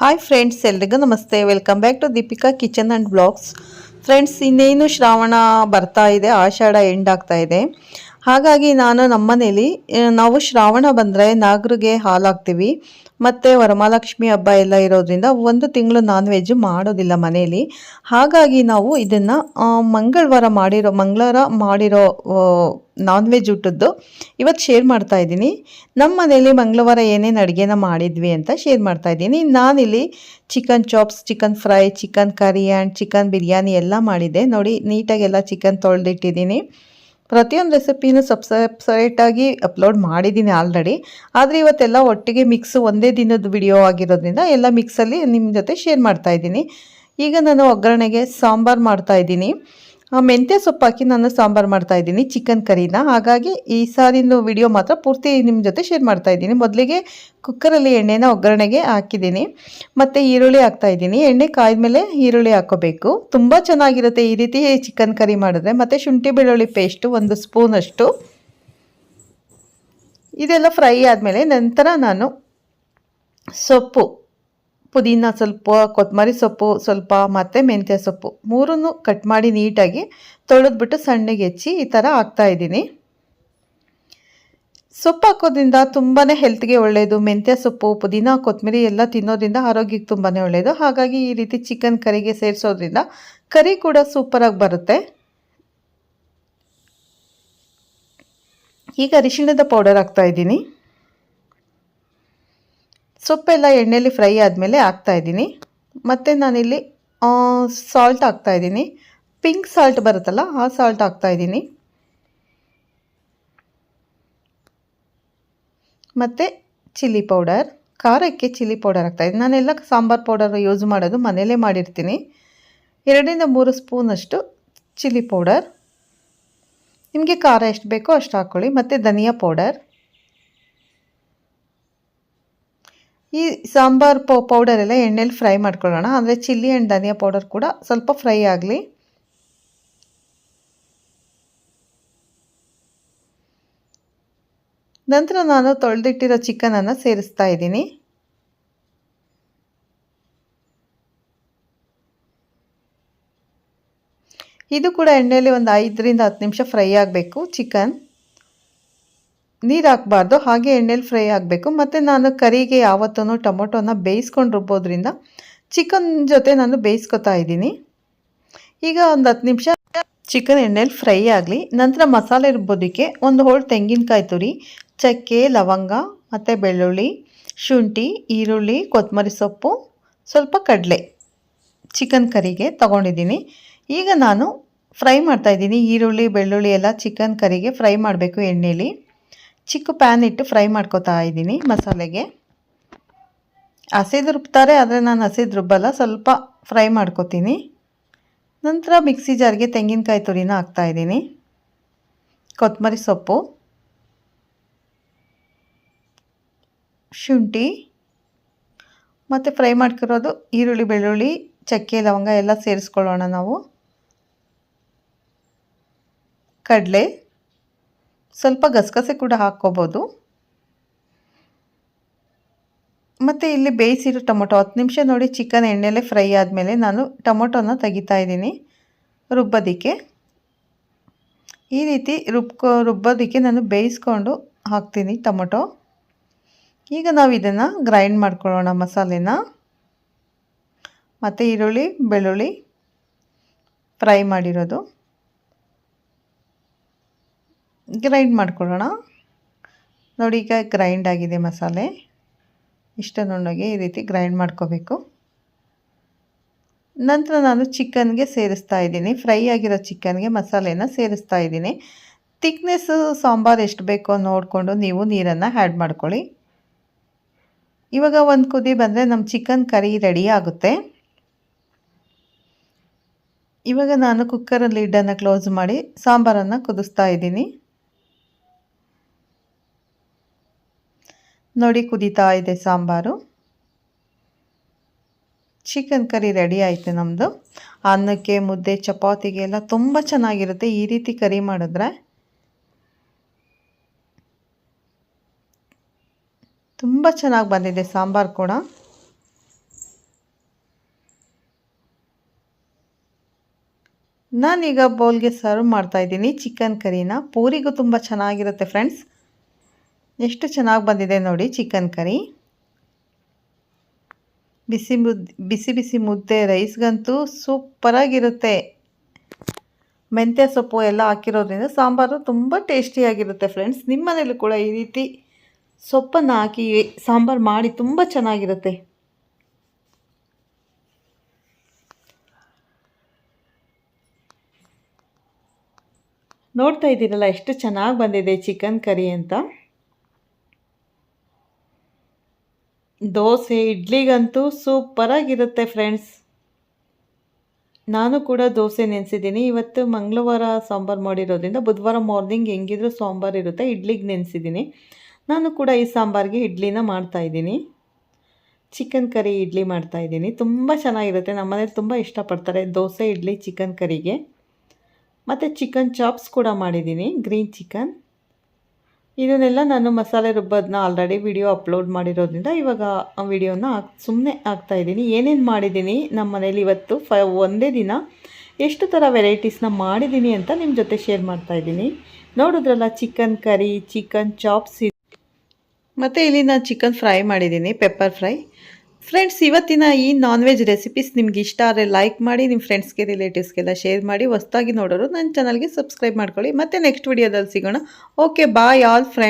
Hi friends ಎಲ್ರಿಗೂ ನಮಸ್ತೆ. Welcome back to Deepika kitchen and blogs friends ಇನ್ನೇನು ಶ್ರಾವಣ ಬರ್ತಾ ಇದೆ, ಆಷಾಢ ಎಂಡ್ ಆಗ್ತಾ ಇದೆ. ಹಾಗಾಗಿ ನಾನು ನಮ್ಮನೇಲಿ ನಾವು ಶ್ರಾವಣ ಬಂದರೆ ನಾಗರಿಗೆ ಹಾಲು ಹಾಕ್ತೀವಿ ಮತ್ತು ವರಮಹಾಲಕ್ಷ್ಮಿ ಹಬ್ಬ ಎಲ್ಲ ಇರೋದ್ರಿಂದ ಒಂದು ತಿಂಗಳು ನಾನ್ ವೆಜ್ ಮಾಡೋದಿಲ್ಲ ಮನೆಯಲ್ಲಿ ಹಾಗಾಗಿ ನಾವು ಇದನ್ನು ಮಂಗಳವಾರ ಮಾಡಿರೋ ಮಂಗಳವಾರ ಮಾಡಿರೋ ನಾನ್ ವೆಜ್ ಊಟದ್ದು ಇವತ್ತು ಶೇರ್ ಮಾಡ್ತಾ ಇದ್ದೀನಿ. ನಮ್ಮ ಮನೇಲಿ ಮಂಗಳವಾರ ಏನೇನು ಅಡುಗೆನ ಮಾಡಿದ್ವಿ ಅಂತ ಶೇರ್ ಮಾಡ್ತಾ ಇದ್ದೀನಿ. ನಾನಿಲ್ಲಿ chicken chops chicken fry chicken curry and chicken biryani ಎಲ್ಲ ಮಾಡಿದ್ದೆ. ನೋಡಿ, ನೀಟಾಗೆಲ್ಲ ಚಿಕನ್ ತೊಳೆದಿಟ್ಟಿದ್ದೀನಿ. ಪ್ರತಿಯೊಂದು ರೆಸಿಪಿನೂ ಸಬ್ ಸಪ್ರೇಟಾಗಿ ಅಪ್ಲೋಡ್ ಮಾಡಿದ್ದೀನಿ ಆಲ್ರೆಡಿ ಆದರೆ ಇವತ್ತೆಲ್ಲ ಒಟ್ಟಿಗೆ ಮಿಕ್ಸ್ ಒಂದೇ ದಿನದ ವಿಡಿಯೋ ಆಗಿರೋದ್ರಿಂದ ಎಲ್ಲ ಮಿಕ್ಸಲ್ಲಿ ನಿಮ್ಮ ಜೊತೆ ಶೇರ್ ಮಾಡ್ತಾ ಇದ್ದೀನಿ. ಈಗ ನಾನು ಒಗ್ಗರಣೆಗೆ ಸಾಂಬಾರು ಮಾಡ್ತಾ ಇದ್ದೀನಿ. ಆ, ಮೆಂತ್ಯ ಸೊಪ್ಪು ಹಾಕಿ ನಾನು ಸಾಂಬಾರು ಮಾಡ್ತಾ ಇದ್ದೀನಿ, ಚಿಕನ್ ಕರಿನ. ಹಾಗಾಗಿ ಈ ಸಾರಿನ ವಿಡಿಯೋ ಮಾತ್ರ ಪೂರ್ತಿ ನಿಮ್ಮ ಜೊತೆ ಶೇರ್ ಮಾಡ್ತಾ ಇದ್ದೀನಿ. ಮೊದಲಿಗೆ ಕುಕ್ಕರಲ್ಲಿ ಎಣ್ಣೆನ ಒಗ್ಗರಣೆಗೆ ಹಾಕಿದ್ದೀನಿ. ಮತ್ತು ಈರುಳ್ಳಿ ಹಾಕ್ತಾ ಇದ್ದೀನಿ. ಎಣ್ಣೆ ಕಾಯ್ದ್ಮೇಲೆ ಈರುಳ್ಳಿ ಹಾಕೋಬೇಕು. ತುಂಬ ಚೆನ್ನಾಗಿರುತ್ತೆ ಈ ರೀತಿ ಚಿಕನ್ ಕರಿ ಮಾಡಿದ್ರೆ. ಮತ್ತು ಶುಂಠಿ ಬೆಳ್ಳುಳ್ಳಿ ಪೇಸ್ಟು ಒಂದು ಸ್ಪೂನಷ್ಟು ಇದೆಲ್ಲ ಫ್ರೈ ಆದಮೇಲೆ ನಂತರ ನಾನು ಸೊಪ್ಪು. ಪುದೀನ ಸ್ವಲ್ಪ ಕೊತ್ತಂಬರಿ ಸೊಪ್ಪು ಸ್ವಲ್ಪ ಮತ್ತು ಮೆಂತ್ಯ ಸೊಪ್ಪು. ಮೂರನ್ನು ಕಟ್ ಮಾಡಿ ನೀಟಾಗಿ ತೊಳೆದ್ಬಿಟ್ಟು ಸಣ್ಣಗೆ ಹೆಚ್ಚಿ ಈ ಥರ ಹಾಕ್ತಾ ಇದ್ದೀನಿ. ಸೊಪ್ಪು ಹಾಕೋದ್ರಿಂದ ತುಂಬಾ ಹೆಲ್ತ್ಗೆ ಒಳ್ಳೆಯದು ಮೆಂತ್ಯ ಸೊಪ್ಪು, ಪುದೀನ ಕೊತ್ತಂಬರಿ ಎಲ್ಲ ತಿನ್ನೋದ್ರಿಂದ ಆರೋಗ್ಯಕ್ಕೆ ತುಂಬಾ ಒಳ್ಳೆಯದು ಹಾಗಾಗಿ ಈ ರೀತಿ ಚಿಕನ್ ಕರಿಗೆ ಸೇರಿಸೋದ್ರಿಂದ ಕರಿ ಕೂಡ ಸೂಪರಾಗಿ ಬರುತ್ತೆ. ಈಗ ಅರಿಶಿಣದ ಪೌಡರ್ ಹಾಕ್ತಾ ಇದ್ದೀನಿ. ಸೊಪ್ಪೆಲ್ಲ ಎಣ್ಣೆಯಲ್ಲಿ ಫ್ರೈ ಆದಮೇಲೆ ಹಾಕ್ತಾಯಿದ್ದೀನಿ ಮತ್ತು ನಾನಿಲ್ಲಿ ಸಾಲ್ಟ್ ಹಾಕ್ತಾಯಿದ್ದೀನಿ ಪಿಂಕ್ ಸಾಲ್ಟ್ ಬರುತ್ತಲ್ಲ, ಆ ಸಾಲ್ಟ್ ಹಾಕ್ತಾಯಿದ್ದೀನಿ ಮತ್ತು ಚಿಲ್ಲಿ ಪೌಡರ್ ಖಾರಕ್ಕೆ ಚಿಲ್ಲಿ ಪೌಡರ್ ಹಾಕ್ತಾಯಿದ್ದೀನಿ ನಾನೆಲ್ಲ ಸಾಂಬಾರು ಪೌಡರ್ ಯೂಸ್ ಮಾಡೋದು ಮನೆಯಲ್ಲೇ ಮಾಡಿರ್ತೀನಿ. ಎರಡರಿಂದ ಮೂರು ಸ್ಪೂನಷ್ಟು ಚಿಲ್ಲಿ ಪೌಡರ್ ನಿಮಗೆ ಖಾರ ಎಷ್ಟು ಬೇಕೋ ಅಷ್ಟು ಹಾಕ್ಕೊಳ್ಳಿ ಮತ್ತು ಧನಿಯಾ ಪೌಡರ್ ಈ ಸಾಂಬಾರ್ ಪೌಡರ್ ಎಲ್ಲ ಎಣ್ಣೆಲಿ ಫ್ರೈ ಮಾಡ್ಕೊಳ್ಳೋಣ. ಅಂದರೆ ಚಿಲ್ಲಿ ಆ್ಯಂಡ್ ಧನಿಯಾ ಪೌಡರ್ ಕೂಡ ಸ್ವಲ್ಪ ಫ್ರೈ ಆಗಲಿ. ನಂತರ ನಾನು ತೊಳೆದಿಟ್ಟಿರೋ ಚಿಕನನ್ನು ಸೇರಿಸ್ತಾ ಇದ್ದೀನಿ. ಇದು ಕೂಡ ಎಣ್ಣೆಯಲ್ಲಿ ಒಂದು ಐದರಿಂದ ಹತ್ತು ನಿಮಿಷ ಫ್ರೈ ಆಗಬೇಕು ಚಿಕನ್ ನೀರು ಹಾಕಬಾರ್ದು ಹಾಗೆ ಎಣ್ಣೆಲಿ ಫ್ರೈ ಆಗಬೇಕು. ಮತ್ತು ನಾನು ಕರಿಗೆ ಯಾವತ್ತೂ ಟೊಮೊಟೊನ ಬೇಯಿಸ್ಕೊಂಡು ರುಬ್ಬೋದ್ರಿಂದ ಚಿಕನ್ ಜೊತೆ ನಾನು ಬೇಯಿಸ್ಕೊತಾ ಇದ್ದೀನಿ. ಈಗ ಒಂದು ಹತ್ತು ನಿಮಿಷ ಚಿಕನ್ ಎಣ್ಣೆಲಿ ಫ್ರೈ ಆಗಲಿ, ನಂತರ ಮಸಾಲೆ ರುಬ್ಬೋದಕ್ಕೆ ಒಂದು ಹೋಳು ತೆಂಗಿನಕಾಯಿ ತುರಿ, ಚಕ್ಕೆ, ಲವಂಗ, ಮತ್ತು ಬೆಳ್ಳುಳ್ಳಿ, ಶುಂಠಿ, ಈರುಳ್ಳಿ ಕೊತ್ತಂಬರಿ ಸೊಪ್ಪು, ಸ್ವಲ್ಪ ಕಡಲೆ ಚಿಕನ್ ಕರಿಗೆ ತಗೊಂಡಿದ್ದೀನಿ. ಈಗ ನಾನು ಫ್ರೈ ಮಾಡ್ತಾಯಿದ್ದೀನಿ ಈರುಳ್ಳಿ, ಬೆಳ್ಳುಳ್ಳಿ ಎಲ್ಲ ಚಿಕನ್ ಕರಿಗೆ ಫ್ರೈ ಮಾಡಬೇಕು ಎಣ್ಣೆಲಿ. ಚಿಕ್ಕ ಪ್ಯಾನ್ ಇಟ್ಟು ಫ್ರೈ ಮಾಡ್ಕೋತಾ ಇದ್ದೀನಿ ಮಸಾಲೆಗೆ. ಹಸಿದು ರುಬ್ತಾರೆ, ಆದರೆ ನಾನು ಹಸಿದು ರುಬ್ಬಲ್ಲ, ಸ್ವಲ್ಪ ಫ್ರೈ ಮಾಡ್ಕೊತೀನಿ. ನಂತರ ಮಿಕ್ಸಿ ಜಾರ್ಗೆ ತೆಂಗಿನಕಾಯಿ ತುರಿನ ಹಾಕ್ತಾಯಿದ್ದೀನಿ ಕೊತ್ತಂಬರಿ ಸೊಪ್ಪು. ಶುಂಠಿ. ಮತ್ತು ಫ್ರೈ ಮಾಡ್ಕಿರೋದು ಈರುಳ್ಳಿ, ಬೆಳ್ಳುಳ್ಳಿ, ಚಕ್ಕೆ, ಲವಂಗ ಎಲ್ಲ ಸೇರಿಸ್ಕೊಳ್ಳೋಣ ನಾವು. ಕಡಲೆ. ಸ್ವಲ್ಪ ಗಸಗಸೆ ಕೂಡ ಹಾಕ್ಕೋಬೋದು. ಮತ್ತು ಇಲ್ಲಿ ಬೇಯಿಸಿರೋ ಟೊಮೊಟೊ ಹತ್ತು ನಿಮಿಷ ನೋಡಿ ಚಿಕನ್ ಎಣ್ಣೆಲೆ ಫ್ರೈ ಆದಮೇಲೆ ನಾನು ಟೊಮೊಟೊನ ತೆಗಿತಾ ಇದ್ದೀನಿ ರುಬ್ಬೋದಕ್ಕೆ. ಈ ರೀತಿ ರುಬ್ಕೊ, ರುಬ್ಬೋದಕ್ಕೆ ನಾನು ಬೇಯಿಸ್ಕೊಂಡು ಹಾಕ್ತೀನಿ ಟೊಮೊಟೊ. ಈಗ ನಾವು ಇದನ್ನು ಗ್ರೈಂಡ್ ಮಾಡ್ಕೊಳ್ಳೋಣ ಮಸಾಲೆನ. ಮತ್ತು ಈರುಳ್ಳಿ, ಬೆಳ್ಳುಳ್ಳಿ ಫ್ರೈ ಮಾಡಿರೋದು. ಗ್ರೈಂಡ್ ಮಾಡ್ಕೊಳ್ಳೋಣ. ನೋಡಿ, ಈಗ ಗ್ರೈಂಡ್ ಆಗಿದೆ ಮಸಾಲೆ. ಇಷ್ಟು ನುಣ್ಣಗೆ ಈ ರೀತಿ ಗ್ರೈಂಡ್ ಮಾಡ್ಕೋಬೇಕು. ನಂತರ ನಾನು ಚಿಕನ್ಗೆ ಸೇರಿಸ್ತಾ ಇದ್ದೀನಿ. ಫ್ರೈ ಆಗಿರೋ ಚಿಕನ್ಗೆ ಮಸಾಲೆನ ಸೇರಿಸ್ತಾ ಇದ್ದೀನಿ. ತಿಕ್ನೆಸ್ಸು ಸಾಂಬಾರು ಎಷ್ಟು ಬೇಕೋ ನೋಡಿಕೊಂಡು ನೀವು ನೀರನ್ನು ಆ್ಯಡ್ ಮಾಡ್ಕೊಳ್ಳಿ. ಇವಾಗ ಒಂದು ಕುದಿ ಬಂದರೆ ನಮ್ಮ ಚಿಕನ್ ಕರಿ ರೆಡಿ ಆಗುತ್ತೆ. ಇವಾಗ ನಾನು ಕುಕ್ಕರಲ್ಲಿ ಲಿಡ್ಡನ್ನು ಕ್ಲೋಸ್ ಮಾಡಿ ಸಾಂಬಾರನ್ನು ಕುದಿಸ್ತಾ ಇದ್ದೀನಿ. ನೋಡಿ ಕುದೀತಾ ಇದೆ ಸಾಂಬಾರು. ಚಿಕನ್ ಕರಿ ರೆಡಿ ಆಯಿತು ನಮ್ಮದು ಅನ್ನಕ್ಕೆ, ಮುದ್ದೆ ಚಪಾತಿಗೆಲ್ಲ ತುಂಬ ಚೆನ್ನಾಗಿರುತ್ತೆ. ಈ ರೀತಿ ಕರಿ ಮಾಡಿದ್ರೆ ತುಂಬ ಚೆನ್ನಾಗಿ ಬಂದಿದೆ ಸಾಂಬಾರು ಕೂಡ. ನಾನೀಗ ಬೌಲ್ಗೆ ಸರ್ವ್ ಮಾಡ್ತಾಯಿದ್ದೀನಿ ಚಿಕನ್ ಕರಿನ. ಪೂರಿಗೂ ತುಂಬ ಚೆನ್ನಾಗಿರುತ್ತೆ ಫ್ರೆಂಡ್ಸ್. ಎಷ್ಟು ಚೆನ್ನಾಗಿ ಬಂದಿದೆ ನೋಡಿ ಚಿಕನ್ ಕರಿ. ಬಿಸಿ ಮುದ್ದೆ ಬಿಸಿ ಬಿಸಿ ಮುದ್ದೆ, ರೈಸ್ಗಂತೂ ಸೂಪರಾಗಿರುತ್ತೆ. ಮೆಂತ್ಯ ಸೊಪ್ಪು ಎಲ್ಲ ಹಾಕಿರೋದ್ರಿಂದ ಸಾಂಬಾರು ತುಂಬ ಟೇಸ್ಟಿಯಾಗಿರುತ್ತೆ ಫ್ರೆಂಡ್ಸ್. ನಿಮ್ಮ ಮನೇಲೂ ಕೂಡ ಈ ರೀತಿ ಸೊಪ್ಪನ್ನು ಹಾಕಿ ಸಾಂಬಾರು ಮಾಡಿ ತುಂಬ ಚೆನ್ನಾಗಿರುತ್ತೆ. ನೋಡ್ತಾ ಇದ್ದೀರಲ್ಲ ಎಷ್ಟು ಚೆನ್ನಾಗಿ ಬಂದಿದೆ ಚಿಕನ್ ಕರಿ ಅಂತ. ದೋಸೆ, ಇಡ್ಲಿಗಂತೂ ಸೂಪರಾಗಿರುತ್ತೆ ಫ್ರೆಂಡ್ಸ್ ನಾನು ಕೂಡ ದೋಸೆ ನೆನೆಸಿದ್ದೀನಿ. ಇವತ್ತು ಮಂಗಳವಾರ ಸಾಂಬಾರು ಮಾಡಿರೋದ್ರಿಂದ ಬುಧವಾರ ಮಾರ್ನಿಂಗ್ ಹೆಂಗಿದ್ರೂ ಸಾಂಬಾರು ಇರುತ್ತೆ, ಇಡ್ಲಿಗೆ ನೆನೆಸಿದ್ದೀನಿ. ನಾನು ಕೂಡ ಈ ಸಾಂಬಾರಿಗೆ ಇಡ್ಲಿನ ಮಾಡ್ತಾಯಿದ್ದೀನಿ ಚಿಕನ್ ಕರಿ ಇಡ್ಲಿ ಮಾಡ್ತಾಯಿದ್ದೀನಿ ತುಂಬ ಚೆನ್ನಾಗಿರುತ್ತೆ. ನಮ್ಮ ಮನೇಲಿ ತುಂಬ ಇಷ್ಟಪಡ್ತಾರೆ ದೋಸೆ, ಇಡ್ಲಿ, ಚಿಕನ್ ಕರಿಗೆ. ಮತ್ತು ಚಿಕನ್ ಚಾಪ್ಸ್ ಕೂಡ ಮಾಡಿದ್ದೀನಿ, ಗ್ರೀನ್ ಚಿಕನ್. ಇದನ್ನೆಲ್ಲ ನಾನು ಮಸಾಲೆ ರುಬ್ಬೋದನ್ನ ಆಲ್ರೆಡಿ ವಿಡಿಯೋ ಅಪ್ಲೋಡ್ ಮಾಡಿರೋದ್ರಿಂದ ಇವಾಗ ಆ ವಿಡಿಯೋನ ಸುಮ್ಮನೆ ಹಾಕ್ತಾಯಿದ್ದೀನಿ ಏನೇನು ಮಾಡಿದ್ದೀನಿ? ನಮ್ಮ ಮನೇಲಿ ಇವತ್ತು ಫ ಒಂದೇ ದಿನ ಎಷ್ಟು ಥರ ವೆರೈಟೀಸ್ನ ಮಾಡಿದ್ದೀನಿ ಅಂತ ನಿಮ್ಮ ಜೊತೆ ಶೇರ್ ಮಾಡ್ತಾಯಿದ್ದೀನಿ ನೋಡಿದ್ರಲ್ಲ ಚಿಕನ್ ಕರಿ ಚಿಕನ್ ಚಾಪ್ಸ್ ಮತ್ತು ಇಲ್ಲಿ ನಾನು ಚಿಕನ್ ಫ್ರೈ ಮಾಡಿದ್ದೀನಿ ಪೆಪ್ಪರ್ ಫ್ರೈ ಫ್ರೆಂಡ್ಸ್ ಇವತ್ತಿನ ಈ ನಾನ್ ವೆಜ್ ರೆಸಿಪೀಸ್ ನಿಮ್ಗೆ ಇಷ್ಟ ಆದರೆ ಲೈಕ್ ಮಾಡಿ ನಿಮ್ಮ ಫ್ರೆಂಡ್ಸ್ಗೆ ರಿಲೇಟಿವ್ಸ್ಗೆಲ್ಲ ಶೇರ್ ಮಾಡಿ, ಹೊಸ್ದಾಗಿ ನೋಡೋರು ನನ್ನ ಚಾನಲ್ಗೆ ಸಬ್ಸ್ಕ್ರೈಬ್ ಮಾಡ್ಕೊಳ್ಳಿ. ಮತ್ತೆ ನೆಕ್ಸ್ಟ್ ವಿಡಿಯೋದಲ್ಲಿ ಸಿಗೋಣ. Okay bye all friends